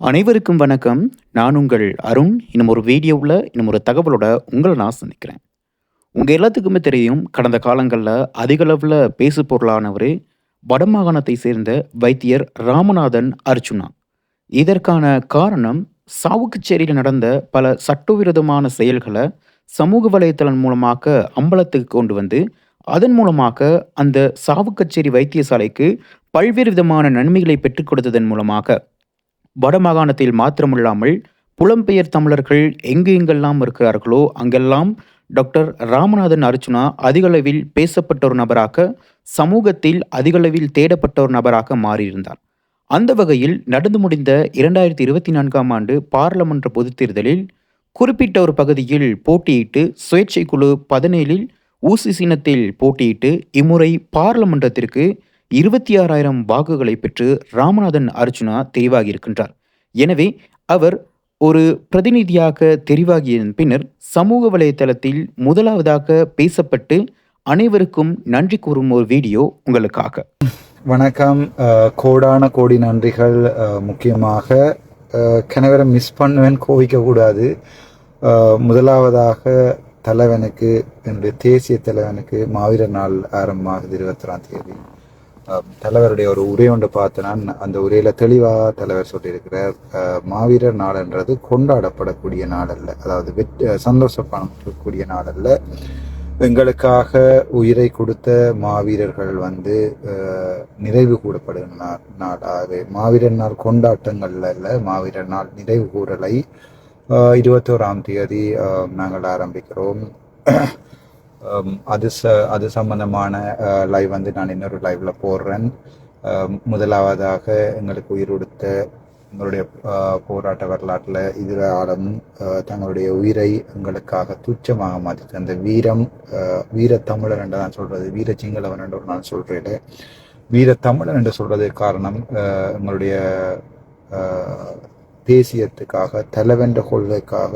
அனைவருக்கும் வணக்கம். நான் உங்கள் அருண். இன்னும் ஒரு வீடியோவில் இன்னும் ஒரு தகவலோட உங்களை நான் சந்திக்கிறேன். உங்கள் எல்லாத்துக்குமே தெரியும் கடந்த காலங்களில் அதிகளவில் பேசு பொருளானவர் வடமாகாணத்தை சேர்ந்த வைத்தியர் ராமநாதன் அர்ச்சுனா இதற்கான காரணம் சாவுக்குச்சேரியில் நடந்த பல சட்டவிரோதமான செயல்களை சமூக வலைத்தளம் மூலமாக அம்பலத்துக்கு கொண்டு வந்து அதன் மூலமாக அந்த சாவுக்கச்சேரி வைத்தியசாலைக்கு பல்வேறு விதமான நன்மைகளை பெற்றுக் கொடுத்ததன் மூலமாக வடமாகாணத்தில் மாத்திரமில்லாமல் புலம்பெயர் தமிழர்கள் எங்கு எங்கெல்லாம் இருக்கிறார்களோ அங்கெல்லாம் டாக்டர் ராமநாதன் அர்ச்சுனா அதிகளவில் பேசப்பட்ட ஒரு நபராக சமூகத்தில் அதிகளவில் தேடப்பட்ட ஒரு நபராக மாறியிருந்தார். அந்த வகையில் நடந்து முடிந்த இரண்டாயிரத்தி இருபத்தி நான்காம் ஆண்டு பாராளுமன்ற பொதுத் தேர்தலில் குறிப்பிட்ட ஒரு பகுதியில் போட்டியிட்டு சுயேட்சை குழு பதினேழில் ஊசி சின்னத்தில் போட்டியிட்டு இம்முறை பாராளுமன்றத்திற்கு இருபத்தி ஆறாயிரம் வாக்குகளை பெற்று ராமநாதன் அர்ஜுனா தெரிவாகி இருக்கின்றார் எனவே அவர் ஒரு பிரதிநிதியாக தெரிவாகியதன் பின்னர் சமூக வலைதளத்தில் முதலாவதாக பேசப்பட்டு அனைவருக்கும் நன்றி கூறும் ஒரு வீடியோ உங்களுக்காக. வணக்கம். கோடான கோடி நன்றிகள். முக்கியமாக அஹ், கணவரை மிஸ் பண்ணுவேன் கோவிக்க கூடாது முதலாவதாக தலைவனுக்கு என்னுடைய தேசிய தலைவனுக்கு மாவீரர் நாள் ஆரம்பமாகுது இருபத்தொறாம் தேதி. தலைவருடைய ஒரு உரை ஒன்று பார்த்தேன். நான் அந்த உரையில தெளிவாக தலைவர் சொல்லியிருக்கிறார் மாவீரர் நாள்ன்றது கொண்டாடப்படக்கூடிய நாள் அல்ல. அதாவது வெற்றி சந்தோஷப்படக்கூடிய நாள் அல்ல. எங்களுக்காக உயிரை கொடுத்த மாவீரர்கள் வந்து நிறைவு கூடப்படுகிற கூறப்படுகிற நாள் நாளாகவே மாவீரர் நாள் கொண்டாட்டங்கள்ல அல்ல மாவீரர் நாள் நினைவு கூறலை. இருபத்தோராம் தேதி நாங்கள் ஆரம்பிக்கிறோம் அது ச அது சம்பந்தமான லைவ் வந்து நான் இன்னொரு லைவ்ல போடுறேன் முதலாவதாக எங்களுக்கு உயிர் எங்களுடைய போராட்ட வரலாற்றில் எதிராலும் தங்களுடைய உயிரை எங்களுக்காக துச்சமாக மாற்றி அந்த வீரம் வீர வீரத்தமிழர் என்று நான் சொல்றது. வீர சிங்களவன் என்று ஒரு நான் சொல்றேன் தமிழர் என்று சொல்றதுக்கு காரணம் எங்களுடைய தேசியத்துக்காக தலைவென்ற கொள்கைக்காக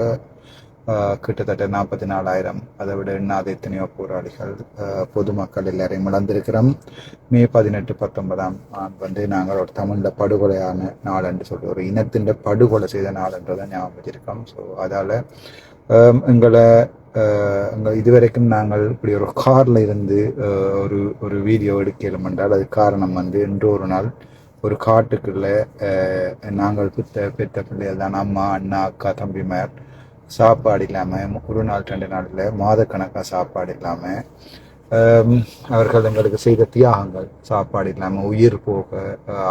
கிட்டத்தட்ட நாற்பத்தி நாலாயிரம் அதை விட எண்ணாத எத்தனையோ போராளிகள் பொதுமக்கள் எல்லாரையும் இழந்திருக்கிறோம். மே பதினெட்டு பத்தொன்பதாம் ஆண்டு வந்து நாங்கள் ஒரு தமிழில் படுகொலையான நாள் என்று சொல்லி ஒரு இனத்தின் படுகொலை செய்த நாள் என்றதை ஞாபகம் வச்சிருக்கோம். ஸோ அதால் எங்களை எங்கள் இதுவரைக்கும் நாங்கள் இப்படி ஒரு காரில் இருந்து ஒரு ஒரு வீடியோ எடுக்கலும் என்றால் அது காரணம் வந்து இன்று ஒரு நாள் ஒரு காட்டுக்குள்ளே நாங்கள் பெற்ற பெற்ற பிள்ளைகள் தான். அம்மா அண்ணா அக்கா தம்பிமார் சாப்பாடு இல்லாமல் ஒரு நாள் ரெண்டு நாளில் மாதக்கணக்காக சாப்பாடு இல்லாமல் அவர்கள் எங்களுக்கு செய்த தியாகங்கள். சாப்பாடு இல்லாமல் உயிர் போக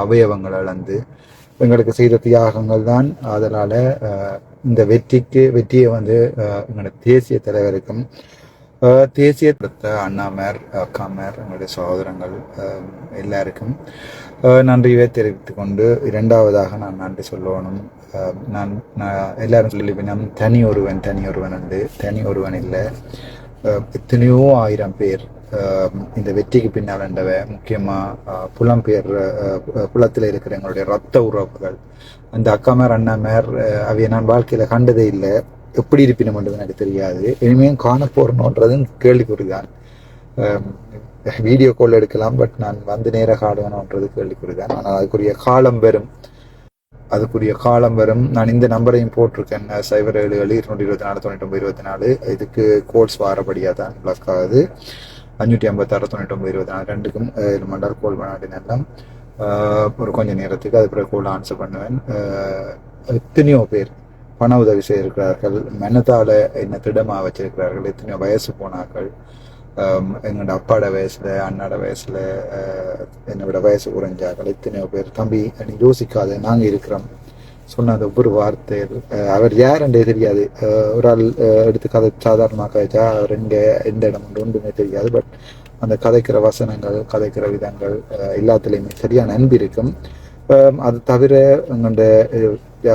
அவயவங்கள் இழந்து எங்களுக்கு செய்த தியாகங்கள் தான். அதனால் இந்த வெற்றிக்கு வெற்றியை வந்து எங்களோட தேசிய தலைவருக்கும் தேசிய கொடுத்த அண்ணாமர் அக்காமர் எங்களுடைய சகோதரங்கள் எல்லாருக்கும் நன்றியை தெரிவித்து கொண்டு இரண்டாவதாக நான் நன்றி சொல்லணும். நான் நான் எல்லாரும் சொல்லிவினம் தனி ஒருவன் தனி ஒருவன் உண்டு தனி ஒருவன் இல்லை. எத்தனையோ ஆயிரம் பேர் இந்த வெற்றிக்கு பின்னால் இருந்தவ முக்கியமாக புலம்பெயர் அஹ், புலத்தில் இருக்கிற எங்களுடைய ரத்த உறவுகள். அந்த அக்காமேர் அண்ணாமேர் அஹ், அவைய நான் வாழ்க்கையில் கண்டதே இல்லை. எப்படி இருப்பினும்ன்றது எனக்கு தெரியாது. இனிமேல் காண போறணுன்றதும் கேள்விக்குறிதான் வீடியோ கால் எடுக்கலாம் பட் நான் வந்து நேராக காடுவேணுன்றது கேள்விக்குறிதான். ஆனால் அதுக்குரிய காலம் வரும். அதுக்குரிய காலம் வரும். நான் இந்த நம்பரையும் போட்டிருக்கேன். சைபர் ஏழு ஏழு இருநூற்றி இருபத்தி நாலு தொண்ணூற்றி ஒன்பது இருபத்தி நாலு. இதுக்கு கோல்ஸ் வாரபடியாக தான் பிளாக் ஆகுது. அஞ்சூற்றி ஐம்பத்தாறு தொண்ணூற்றி ஒன்பது இருபத்தி நாலு ரெண்டுக்கும் ஏழு மண்டல் கோல் பண்ணாட்டி எல்லாம் ஒரு கொஞ்ச நேரத்துக்கு அது பிறகு கோல் ஆன்சர் பண்ணுவேன். எத்தனையோ பேர் பண உதவி செய்திருக்கிறார்கள். மனதால என்ன திடமாக வச்சிருக்கிறார்கள். எத்தனையோ வயசு போனார்கள். எங்களோட அப்பாட வயசுல அண்ணாட வயசுல என்னோட வயசு குறைஞ்சார்கள் எத்தனையோ பேர் தம்பி நீ யோசிக்காத நாங்கள் இருக்கிறோம். சொன்ன அந்த ஒவ்வொரு வார்த்தை அவர் யாருன்றே தெரியாது. ஒரு ஆள் எடுத்து கதை சாதாரணமாக கதைச்சா அவர் எங்கே எந்த இடம் உண்டு ஒன்றுமே தெரியாது. பட் அந்த கதைக்கிற வசனங்கள் கதைக்கிற விதங்கள் எல்லாத்துலேயுமே சரியான அன்பு இருக்கும். அது தவிர எங்களுடைய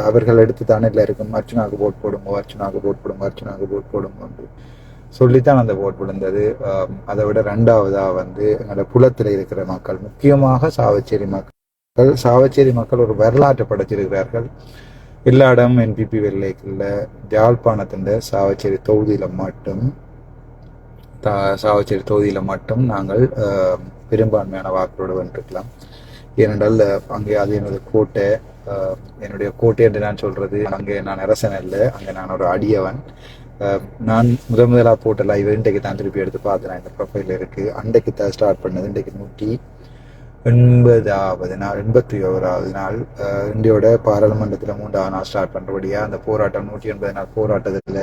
அவர்கள் எடுத்து தானே இருக்கும். அர்ச்சனாவுக்கு போட் போடுங்க அர்ச்சனாவுக்கு போட் போடுங்க அர்ச்சனாவுக்கு போட் போடுங்க என்று சொல்லித்தான் அந்த போட் விழுந்தது. அதை விட ரெண்டாவதாக வந்து எங்களோட புலத்தில் இருக்கிற மக்கள் முக்கியமாக சாவச்சேரி மக்கள். சாவச்சேரி மக்கள் ஒரு வரலாற்றை படைச்சிருக்கிறார்கள் எல்லா இடமும் என்பிபி வெள்ளைக்குள்ள ஜாழ்ப்பாணத்தின் சாவச்சேரி தொகுதியில மட்டும் தா சாவச்சேரி தொகுதியில் மட்டும் நாங்கள் அஹ், பெரும்பான்மையான வாக்குகளோடு வந்துருக்கலாம் ஏனென்றால் அங்கே அது எனது கோட்டை என்னுடைய கோட்டை என்று நான் சொல்றது. அங்கே நான் அரசன் இல்லை அங்கே நான் ஒரு அடியவன். நான் முதல் முதலாக போட்ட லைவ் இன்றைக்கு தான் திருப்பி எடுத்து பார்த்தேன் இந்த ப்ரொஃபைல் இருக்கு. அன்றைக்கு தான் ஸ்டார்ட் பண்ணது. இன்றைக்கு நூற்றி எண்பதாவது நாள் எண்பத்தி ஓராவது நாள் இந்தியோட பாராளுமன்றத்தில் மூன்றாவது நாள் ஸ்டார்ட் பண்ணுறபடியா அந்த போராட்டம் நூற்றி எண்பது நாள் போராட்டத்தில்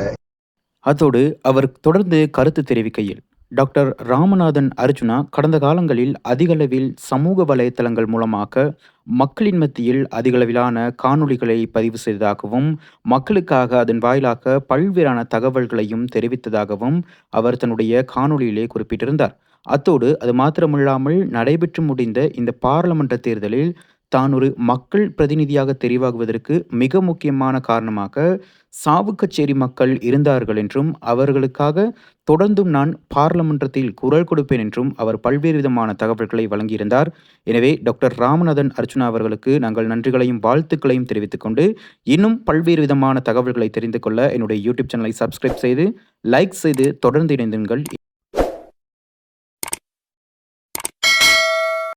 அதோடு அவர் தொடர்ந்து கருத்து தெரிவிக்கையில் டாக்டர் ராமநாதன் அர்ஜுனா கடந்த காலங்களில் அதிகளவில் சமூக வலைத்தளங்கள் மூலமாக மக்களின் மத்தியில் அதிகளவிலான காணொளிகளை பதிவு செய்ததாகவும் மக்களுக்காக அதன் வாயிலாக பல்வேறான தகவல்களையும் தெரிவித்ததாகவும் அவர் தன்னுடைய காணொளியிலே குறிப்பிட்டிருந்தார். அத்தோடு அது மாத்திரமில்லாமல் நடைபெற்று முடிந்த இந்த பாராளுமன்ற தேர்தலில் தான் ஒரு மக்கள் பிரதிநிதியாக தெரிவாகுவதற்கு மிக முக்கியமான காரணமாக சாவுக்கச்சேரி மக்கள் இருந்தார்கள் என்றும் அவர்களுக்காக தொடர்ந்தும் நான் பார்லமன்றத்தில் குரல் கொடுப்பேன் என்றும் அவர் பல்வேறு விதமான தகவல்களை வழங்கியிருந்தார். எனவே டாக்டர் ராமநாதன் அர்ச்சுனா அவர்களுக்கு நாங்கள் நன்றிகளையும் வாழ்த்துக்களையும் தெரிவித்துக் கொண்டு இன்னும் பல்வேறு விதமான தகவல்களை தெரிந்து கொள்ள என்னுடைய யூடியூப் சேனலை சப்ஸ்கிரைப் செய்து லைக் செய்து தொடர்ந்து இணைந்துங்கள்